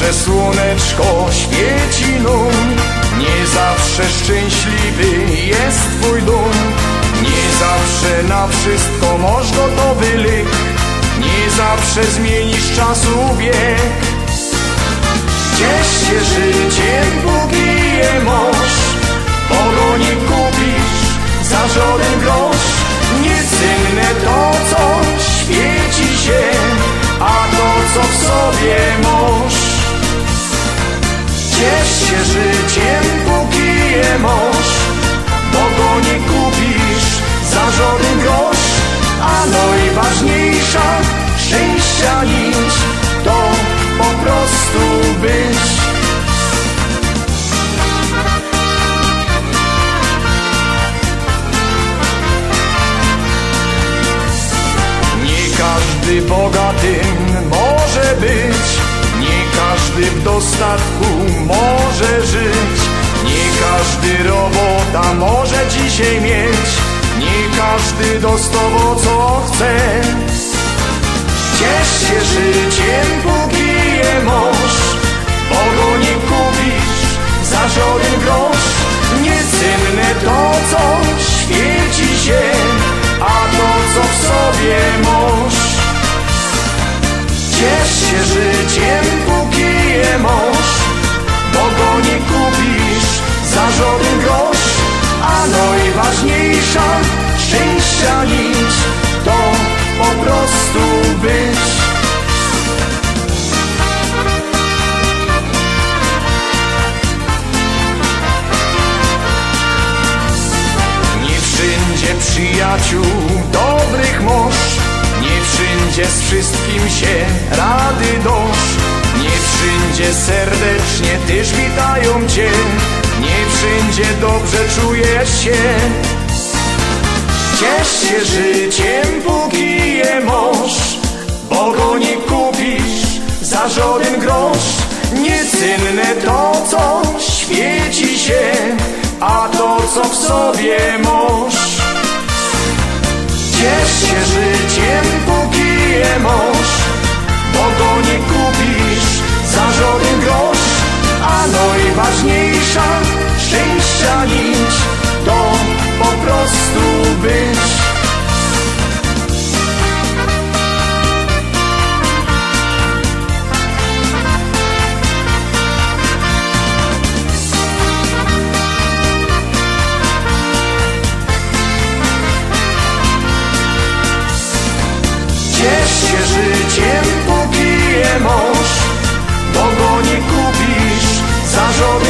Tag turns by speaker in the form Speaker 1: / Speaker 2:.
Speaker 1: zawsze słoneczko świeci lum Nie zawsze szczęśliwy jest twój dom. Nie zawsze na wszystko masz gotowy lik Nie zawsze zmienisz czasu bieg Ciesz się życiem, bogatym może być. Nie każdy w dostatku może żyć. Nie każdy robota może dzisiaj mieć. Nie każdy dostało co chce. Ciesz się życiem, póki szczęścia To po prostu być. Nie wszędzie przyjaciół dobrych mąż Nie wszędzie z wszystkim się rady dosz. Nie wszędzie serdecznie też witają cię Nie wszędzie dobrze czujesz się Ciesz się życiem, póki je Bo go nie kupisz za żaden grosz. Niecenne to, co świeci się A to, co w sobie masz Ciesz się życiem, póki je Bo go nie kupisz się życiem, póki je mąż, bo go nie kupisz za żonę.